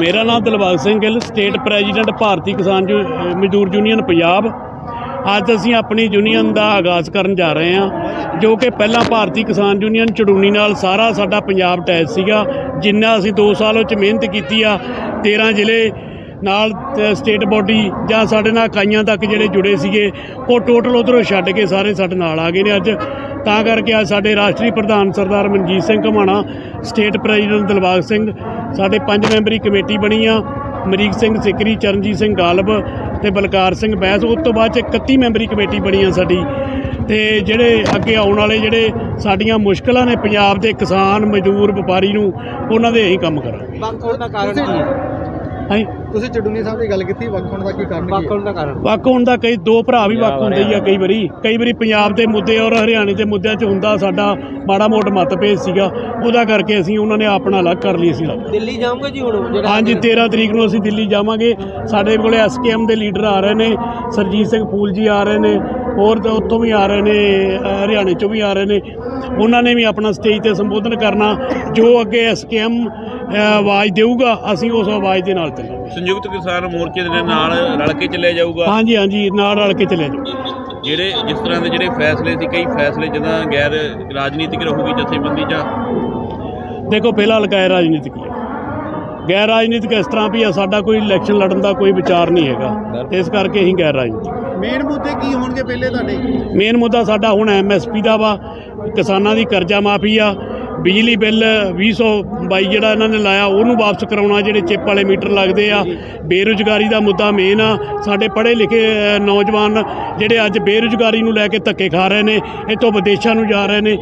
ਮੇਰਾ ਨਾਮ Dilbag Singh Gill, state president Bharti Kisan ਯੂ- ਮਜ਼ਦੂਰ ਯੂਨੀਅਨ ਪੰਜਾਬ। ਅੱਜ ਅਸੀਂ ਆਪਣੀ ਯੂਨੀਅਨ ਦਾ ਆਗਾਜ਼ ਕਰਨ ਜਾ ਰਹੇ ਹਾਂ, ਜੋ ਕਿ ਪਹਿਲਾਂ ਭਾਰਤੀ ਕਿਸਾਨ ਯੂਨੀਅਨ ਚੜੂਨੀ ਨਾਲ ਸਾਰਾ ਸਾਡਾ ਪੰਜਾਬ ਟੈਸ ਸੀਗਾ, ਜਿੰਨਾ ਅਸੀਂ 2 ਸਾਲ ਵਿੱਚ ਮਿਹਨਤ ਕੀਤੀ ਆ 13 ਜ਼ਿਲ੍ਹੇ ਨਾਲ ਸਟੇਟ ਬੋਡੀ ਜਾਂ ਸਾਡੇ ਨਾਲ ਇਕਾਈਆਂ ਤੱਕ ਜਿਹੜੇ ਜੁੜੇ ਸੀਗੇ, ਉਹ ਟੋਟਲ ਉਧਰੋਂ ਛੱਡ ਕੇ ਸਾਰੇ ਸਾਡੇ ਨਾਲ ਆ ਗਏ ਨੇ ਅੱਜ। ਤਾਂ ਕਰਕੇ ਅੱਜ ਸਾਡੇ ਰਾਸ਼ਟਰੀ ਪ੍ਰਧਾਨ ਸਰਦਾਰ ਮਨਜੀਤ ਸਿੰਘ ਘਮਾਣਾ ਸਟੇਟ ਪ੍ਰੈਜ਼ੀਡੈਂਟ ਦਿਲਬਾਗ ਸਿੰਘ, ਸਾਡੇ ਪੰਜ ਮੈਂਬਰੀ ਕਮੇਟੀ ਬਣੀ ਆ, ਮਰੀਕ ਸਿੰਘ ਸਿਕਰੀ, ਚਰਨਜੀਤ ਸਿੰਘ ਗਾਲਬ ਤੇ ਬਲਕਾਰ ਸਿੰਘ ਬੈਸ। ਉਸ ਤੋਂ ਬਾਅਦ ਚ 31 ਮੈਂਬਰੀ ਕਮੇਟੀ ਬਣੀ ਆ ਸਾਡੀ। ਤੇ ਜਿਹੜੇ ਅੱਗੇ ਆਉਣ ਵਾਲੇ ਜਿਹੜੇ ਸਾਡੀਆਂ ਮੁਸ਼ਕਲਾਂ ਨੇ ਪੰਜਾਬ ਦੇ ਕਿਸਾਨ, ਮਜ਼ਦੂਰ, ਵਪਾਰੀ ਨੂੰ, ਉਹਨਾਂ ਦੇ ਅਸੀਂ ਕੰਮ ਕਰਾਂਗੇ। ਵੱਖ ਹੋਣ ਦਾ ਕਾਰਨ ਕੀ ਹੈ? ਹਾਂਜੀ ਤੁਸੀਂ ਚੜੂਨੀ ਸਾਹਿਬ ਦੀ ਗੱਲ ਕੀਤੀ ਵੱਖ ਹੋਣ ਦਾ ਕੀ ਕਾਰਨ ਵੱਖ ਹੋਣ ਦਾ ਕਾਰਨ? ਵੱਖ ਹੋਣ ਦਾ ਕਈ ਦੋ ਭਰਾ ਵੀ ਵੱਖ ਹੁੰਦੇ ਹੀ ਆ ਕਈ ਵਾਰੀ। ਕਈ ਵਾਰੀ ਪੰਜਾਬ ਦੇ ਮੁੱਦੇ ਔਰ ਹਰਿਆਣੇ ਦੇ ਮੁੱਦਿਆਂ 'ਚ ਹੁੰਦਾ ਸਾਡਾ ਮਾੜਾ ਮੋਟ ਮਤਭੇਦ ਸੀਗਾ। ਉਹਦਾ ਕਰਕੇ ਅਸੀਂ ਉਹਨਾਂ ਨੇ ਆਪਣਾ ਅਲੱਗ ਕਰ ਲਈ ਸੀ ਦਿੱਲੀ ਜਾਓਗੇ ਜੀ ਹੁਣ? ਹਾਂਜੀ 13 ਤਰੀਕ ਨੂੰ ਅਸੀਂ ਦਿੱਲੀ ਜਾਵਾਂਗੇ। ਸਾਡੇ ਕੋਲੇ ਐਸਕੇਐਮ ਦੇ ਲੀਡਰ ਆ ਰਹੇ ਨੇ। ਸਰਜੀਤ ਸਿੰਘ ਫੂਲ ਜੀ ਆ ਰਹੇ ਨੇ। ਹੋਰ ਤਾਂ ਉੱਥੋਂ ਵੀ ਆ ਰਹੇ ਨੇ ਹਰਿਆਣੇ ਚੋਂ ਵੀ ਆ ਰਹੇ ਨੇ। ਉਹਨਾਂ ਨੇ ਵੀ ਆਪਣਾ ਸਟੇਜ ਤੇ ਸੰਬੋਧਨ ਕਰਨਾ ਜੋ ਅੱਗੇ ਐਸਕੇਐਮ ਆਵਾਜ਼ ਦੇਊਗਾ ਅਸੀਂ ਉਸ ਆਵਾਜ਼ ਦੇ ਨਾਲ ਚੱਲਾਂਗੇ। ਸੰਯੁਕਤ ਕਿਸਾਨ ਮੋਰਚੇ ਦੇ ਨਾਲ ਰਲ ਕੇ ਚੱਲਿਆ ਜਾਊਗਾ? ਹਾਂਜੀ ਹਾਂਜੀ ਨਾਲ ਰਲ ਕੇ ਚੱਲੇ ਜਾਓ ਜਿਹੜੇ ਜਿਸ ਤਰ੍ਹਾਂ ਦੇ ਜਿਹੜੇ ਫੈਸਲੇ ਸੀ ਕਈ ਫੈਸਲੇ ਜਿੱਦਾਂ ਗੈਰ ਰਾਜਨੀਤਿਕ ਰਹੂਗੀ ਜਥੇਬੰਦੀ ਜਾਂ? ਦੇਖੋ ਫਿਲਹਾਲ ਗੈਰ ਰਾਜਨੀਤਿਕ ਗੈਰ ਰਾਜਨੀਤਿਕ ਇਸ ਤਰ੍ਹਾਂ ਵੀ ਆ ਸਾਡਾ ਕੋਈ ਇਲੈਕਸ਼ਨ ਲੜਨ ਦਾ ਕੋਈ ਵਿਚਾਰ ਨਹੀਂ ਹੈਗਾ। ਤੇ ਇਸ ਕਰਕੇ ਅਸੀਂ ਗੈਰ ਰਾਜਨੀਤਿਕ ਮੇਨ ਮੁੱਦੇ ਕੀ ਹੋਣਗੇ ਪਹਿਲੇ ਤੁਹਾਡੇ? ਮੇਨ ਮੁੱਦਾ ਸਾਡਾ ਹੁਣ ਐਮਐਸਪੀ ਦਾ ਵਾ ਕਿਸਾਨਾਂ ਦੀ ਕਰਜ਼ਾ ਮਾਫੀ ਆ ਬਿਜਲੀ ਬਿੱਲ 2022 ਜਿਹੜਾ ਇਹਨਾਂ ਨੇ ਲਾਇਆ ਉਹਨੂੰ ਵਾਪਸ ਕਰਾਉਣਾ ਜਿਹੜੇ ਚਿੱਪ ਵਾਲੇ ਮੀਟਰ ਲੱਗਦੇ ਆ। ਬੇਰੁਜ਼ਗਾਰੀ ਦਾ ਮੁੱਦਾ ਮੇਨ ਆ। ਸਾਡੇ ਪੜ੍ਹੇ ਲਿਖੇ ਨੌਜਵਾਨ ਜਿਹੜੇ ਅੱਜ ਬੇਰੁਜ਼ਗਾਰੀ ਨੂੰ ਲੈ ਕੇ ਧੱਕੇ ਖਾ ਰਹੇ ਨੇ ਇੱਥੋਂ ਵਿਦੇਸ਼ਾਂ ਨੂੰ ਜਾ ਰਹੇ ਨੇ।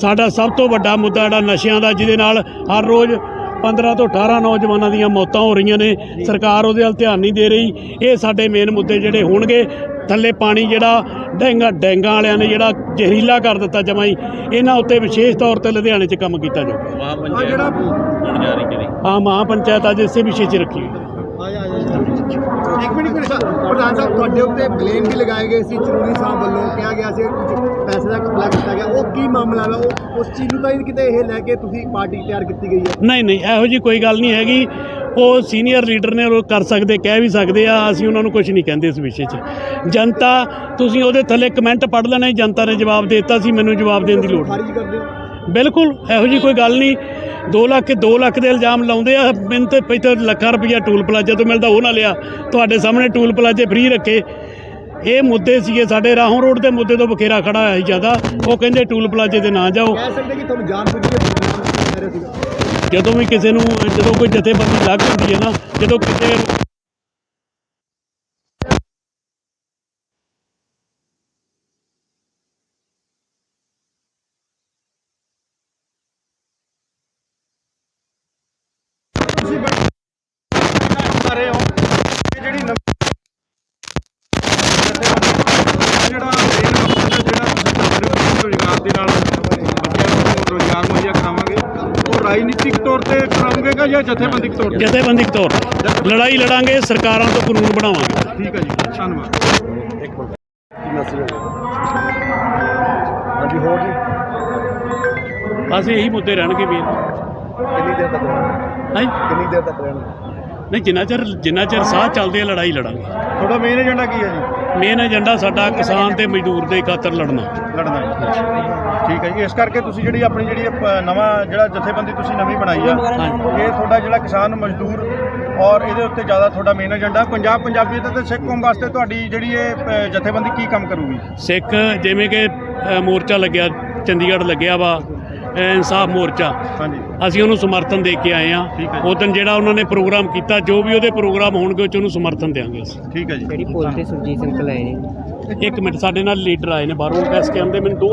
ਸਾਡਾ ਸਭ ਤੋਂ ਵੱਡਾ ਮੁੱਦਾ ਜਿਹੜਾ ਨਸ਼ਿਆਂ ਦਾ ਜਿਹਦੇ ਨਾਲ ਹਰ ਰੋਜ਼ 15 ਤੋਂ 18 ਨੌਜਵਾਨਾਂ ਦੀਆਂ ਮੌਤਾਂ ਹੋ ਰਹੀਆਂ ਨੇ। ਸਰਕਾਰ ਉਹਦੇ ਵੱਲ ਧਿਆਨ ਨਹੀਂ ਦੇ ਰਹੀ। ਇਹ ਸਾਡੇ ਮੇਨ ਮੁੱਦੇ ਜਿਹੜੇ ਹੋਣਗੇ। ਥੱਲੇ ਪਾਣੀ ਜਿਹੜਾ ਡੈਂਗਾ ਡੈਂਗਾ ਵਾਲਿਆਂ ਨੇ ਜਿਹੜਾ ਜ਼ਹਿਰੀਲਾ ਕਰ ਦਿੱਤਾ ਜਮਾਈ ਇਹਨਾਂ ਉੱਤੇ ਵਿਸ਼ੇਸ਼ ਤੌਰ ਤੇ ਲੁਧਿਆਣੇ 'ਚ ਕੰਮ ਕੀਤਾ ਜਾਊਗਾ। ਮਹਾਂ ਪੰਚਾਇਤ ਹੋਣ ਜਾ ਰਹੀ ਜਿਹੜੀ। ਆ ਮਹਾਂ ਪੰਚਾਇਤ ਅੱਜ ਇਸੇ ਵਿਸ਼ੇ 'ਚ ਰੱਖੀ ਹੋਈ ਹੈ। ਇੱਕ ਮਿੰਟ ਪ੍ਰਧਾਨ ਸਾਹਿਬ ਤੁਹਾਡੇ ਉੱਤੇ ਬਲੇਮ ਵੀ ਲਗਾਏ ਗਏ ਸੀ ਚੜੂਨੀ ਸਾਹਿਬ ਵੱਲੋਂ ਕਿਹਾ ਗਿਆ ਸੀ ਕੁਝ ਪੈਸੇ ਦਾ ਘਪਲਾ ਕੀਤਾ ਗਿਆ। ਉਹ ਕੀ ਮਾਮਲਾ ਹੈ ਉਹ ਉਸ ਚੀਜ਼ ਨੂੰ ਤਾਂ ਕਿਤੇ ਇਹ ਲੈ ਕੇ ਤੁਸੀਂ ਪਾਰਟੀ ਤਿਆਰ ਕੀਤੀ ਗਈ ਹੈ। ਨਹੀਂ ਨਹੀਂ ਇਹੋ ਜੀ ਕੋਈ ਗੱਲ ਨਹੀਂ ਹੈਗੀ। ਉਹ ਸੀਨੀਅਰ ਲੀਡਰ ਨੇ ਉਹ ਕਰ ਸਕਦੇ ਕਹਿ ਵੀ ਸਕਦੇ ਆ ਅਸੀਂ ਉਹਨਾਂ ਨੂੰ ਕੁਝ ਨਹੀਂ ਕਹਿੰਦੇ ਇਸ ਵਿਸ਼ੇ 'ਚ। ਜਨਤਾ ਤੁਸੀਂ ਉਹਦੇ ਥੱਲੇ ਕਮੈਂਟ ਪੜ੍ਹ ਲੈਣੇ ਜਨਤਾ ਨੇ ਜਵਾਬ ਦੇ ਦਿੱਤਾ ਸੀ ਮੈਨੂੰ ਜਵਾਬ ਦੇਣ ਦੀ ਲੋੜ ਬਿਲਕੁਲ ਇਹੋ ਜੀ ਕੋਈ ਗੱਲ ਨਹੀਂ। 2 ਲੱਖ 2 ਲੱਖ ਦੇ ਇਲਜ਼ਾਮ ਲਾਉਂਦੇ ਆ। ਮੈਨੂੰ ਤੇ ਪਹਿਲਾਂ ਲੱਖਾਂ ਰੁਪਈਆ ਟੂਲ ਪਲਾਜ਼ਾ ਤੋਂ ਮਿਲਦਾ ਉਹ ਨਾ ਲਿਆ। ਤੁਹਾਡੇ ਸਾਹਮਣੇ ਟੂਲ ਪਲਾਜ਼ੇ ਫ੍ਰੀ ਰੱਖੇ। ਇਹ ਮੁੱਦੇ ਸੀਗੇ ਸਾਡੇ ਰਾਹੋਂ ਰੋਡ ਦੇ ਮੁੱਦੇ ਤੋਂ ਬਖੇਰਾ ਖੜਾ ਹੋਇਆ ਸੀ ਜ਼ਿਆਦਾ। ਉਹ ਕਹਿੰਦੇ ਟੂਲ ਪਲਾਜ਼ੇ ਤੇ ਨਾ ਜਾਓ। ਕਹਿ ਸਕਦੇ ਕਿ ਤੁਹਾਨੂੰ ਜਾਣ ਬੁੱਝ ਕੇ ਜਦੋਂ ਵੀ ਕਿਸੇ ਨੂੰ ਜਦੋਂ ਕੋਈ ਜਥੇਬੰਦੀ ਲੱਗ ਹੁੰਦੀ ਹੈ ਨਾ ਜਦੋਂ ਕਿਸੇ ਤੁਸੀਂ ਕਰ ਰਹੇ ਹੋ ਇਹ ਜਿਹੜੀ ਮੇਨ ਮਕਸਦ ਹੈ ਜਿਹੜਾ ਤੁਸੀਂ ਕਰ ਰਹੇ ਹੋ ਰੋਜ਼ਗਾਰ ਦੇ ਨਾਲ ਬੱਚਿਆਂ ਨੂੰ ਰੋਜ਼ਗਾਰ ਮੁਹੱਈਆ ਕਰਾਵਾਂਗੇ। ਉਹ ਰਾਜਨੀਤਿਕ ਤੌਰ ਤੇ ਕਰਾਂਗੇ ਜਾਂ ਜਥੇਬੰਦਿਕ ਤੌਰ ਤੇ? ਜਥੇਬੰਦਿਕ ਤੌਰ ਤੇ। ਲੜਾਈ ਲੜਾਂਗੇ ਸਰਕਾਰਾਂ ਤੋਂ ਕਾਨੂੰਨ ਬਣਾਵਾਂਗੇ। ਠੀਕ ਹੈ ਜੀ ਧੰਨਵਾਦ। ਹਾਂਜੀ ਹੋਰ ਜੀ? ਬਸ ਇਹੀ ਮੁੱਦੇ ਰਹਿਣਗੇ ਵੀ ਕਿੰਨੀ ਦੇਰ ਤੱਕ ਰਹਿਣਾ? ਹਾਂ? ਕਿੰਨੀ ਦੇਰ ਤੱਕ ਰਹਿਣਾ? ਨਹੀਂ ਜਿੰਨਾ ਚਿਰ ਜਿੰਨਾ ਚਿਰ ਸਾਹ ਚੱਲਦੇ ਆ ਲੜਾਈ ਲੜਾਂਗੇ। ਤੁਹਾਡਾ ਮੇਨ ਏਜੰਡਾ ਕੀ ਹੈ ਜੀ? ਮੇਨ ਏਜੰਡਾ ਸਾਡਾ ਕਿਸਾਨ ਤੇ ਮਜ਼ਦੂਰ ਦੇ ਖਾਤਰ ਲੜਨਾ। ਲੜਨਾ ਹੈ ਠੀਕ ਹੈ। ਜੀ ਇਸ ਕਰਕੇ ਤੁਸੀਂ ਜਿਹੜੀ ਆਪਣੀ ਜਿਹੜੀ ਨਵਾਂ ਜਿਹੜਾ ਜਥੇਬੰਦੀ ਤੁਸੀਂ ਨਵੀਂ ਬਣਾਈ ਆ ਇਹ ਤੁਹਾਡਾ ਜਿਹੜਾ ਕਿਸਾਨ ਮਜ਼ਦੂਰ ਔਰ ਇਹਦੇ ਉੱਤੇ ਜ਼ਿਆਦਾ ਤੁਹਾਡਾ ਮੇਨ ਏਜੰਡਾ ਪੰਜਾਬ ਪੰਜਾਬੀਅਤ ਤੇ ਸਿੱਖ ਕੌਮ ਵਾਸਤੇ ਤੁਹਾਡੀ ਜਿਹੜੀ ਇਹ ਅ, ਜਥੇਬੰਦੀ ਕੀ ਕੰਮ ਕਰੂਗੀ? ਸਿੱਖ ਜਿਵੇਂ ਕਿ ਅ, ਮੋਰਚਾ ਲੱਗਿਆ ਚੰਡੀਗੜ੍ਹ ਲੱਗਿਆ ਵਾ ਇਨਸਾਫ ਮੋਰਚਾ। ਹਾਂਜੀ। ਅਸੀਂ ਉਹਨੂੰ ਸਮਰਥਨ ਦੇ ਕੇ ਆਏ ਆ। ਉਦੋਂ ਜਿਹੜਾ ਉਹਨਾਂ ਨੇ ਪ੍ਰੋਗਰਾਮ ਕੀਤਾ ਜੋ ਵੀ ਉਹਦੇ ਪ੍ਰੋਗਰਾਮ ਹੋਣਗੇ ਉਹ 'ਚ ਉਹਨੂੰ ਸਮਰਥਨ ਦੇਵਾਂਗੇ ਅਸੀਂ। ਠੀਕ ਹੈ ਜੀ। ਜਿਹੜੀ ਪੁਲਿਸ ਤੇ ਸੁਰਜੀਤ ਸਿੰਘ ਕਲਾਏ ਨੇ ਇੱਕ ਮਿੰਟ ਸਾਡੇ ਨਾਲ ਲੀਡਰ ਆਏ ਨੇ ਬਾਹਰੋਂ ਐਸਕੇਐਮ ਦੇ ਮੈਨੂੰ ਦੋ